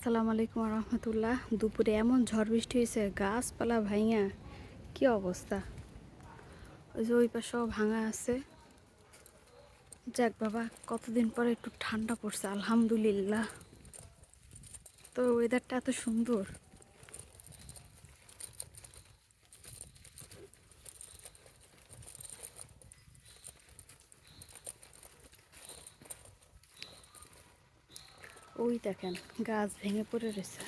আসসালামু আলাইকুম রহমতুল্লাহ দুপুরে এমন ঝড় বৃষ্টি হয়েছে, গাছপালা ভাঙা কি অবস্থা? ওই যে ওই পাশেও ভাঙা আছে। যাক বাবা, কতদিন পরে একটু ঠান্ডা পড়ছে, আলহামদুলিল্লাহ। তো ওয়েদারটা এত সুন্দর। ওই দেখেন গাছ ভেঙে পড়ে রয়েছে।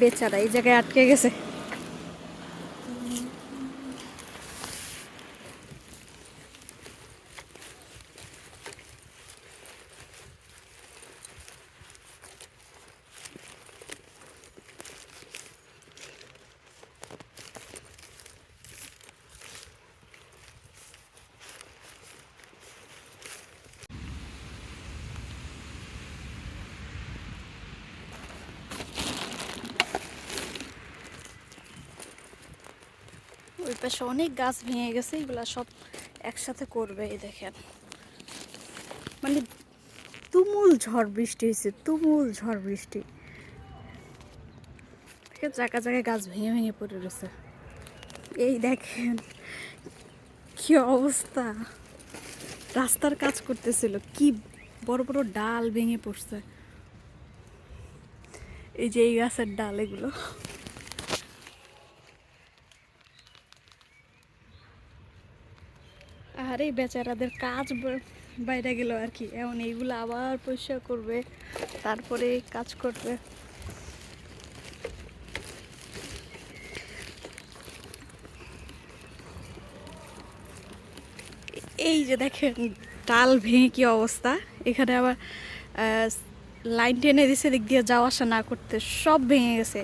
বেচারা এই জায়গায় আটকে গেছে। পাশে অনেক গাছ ভেঙে গেছে, এগুলা সব একসাথে করবে, এই দেখেন। মানে তুমুল ঝড় বৃষ্টি হয়েছে, তুমুল ঝড় বৃষ্টি। জায়গা জায়গায় গাছ ভেঙে ভেঙে পড়ে রয়েছে। এই দেখেন কি অবস্থা। রাস্তার কাজ করতেছিল, কি বড় বড় ডাল ভেঙে পড়ছে। এই যে এই গাছের ডাল, এগুলো। আর বেচারাদের কাজ বাইরে গেল আর কি। এমন এইগুলো আবার পরিষ্কার করবে, তারপরে কাজ করবে। এই যে দেখেন, ডাল ভেঙে কি অবস্থা। এখানে আবার লাইন টেনে দিছে দিক দিয়ে যাওয়া আসা না করতে, সব ভেঙে গেছে।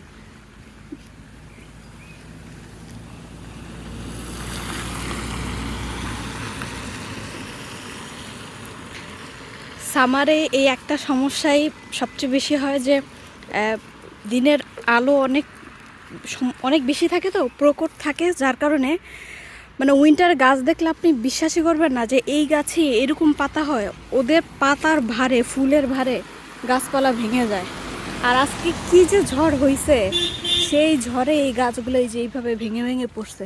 সামারে এই একটা সমস্যাই সবচেয়ে বেশি হয় যে দিনের আলো অনেক অনেক বেশি থাকে তো, প্রকট থাকে, যার কারণে মানে উইন্টার গাছ দেখলে আপনি বিশ্বাসই করবেন না যে এই গাছে এরকম পাতা হয়, ওদের পাতার ভারে, ফুলের ভারে গাছপালা ভেঙে যায়। আর আজকে কি যে ঝড় হয়েছে সেই ঝড়ে এই গাছগুলো এই যে এইভাবে ভেঙে ভেঙে পড়ছে।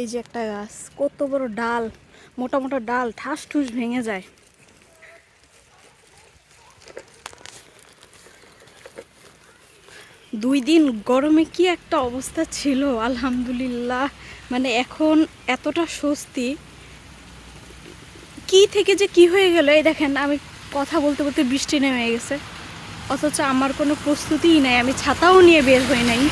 এই যে একটা গাছ, কত বড় ডাল, মোটা মোটা ডাল, ঠাস ঠুস ভেঙে যায়। দুই দিন গরমে কি একটা অবস্থা ছিল, আলহামদুলিল্লাহ। মানে এখন এতটা স্বস্তি। কি থেকে যে কি হয়ে গেল, এই দেখেন, আমি কথা বলতে বলতে বৃষ্টি নেমে গেছে। অথচ আমার কোনো প্রস্তুতিই নাই, আমি ছাতাও নিয়ে বের হই নাই।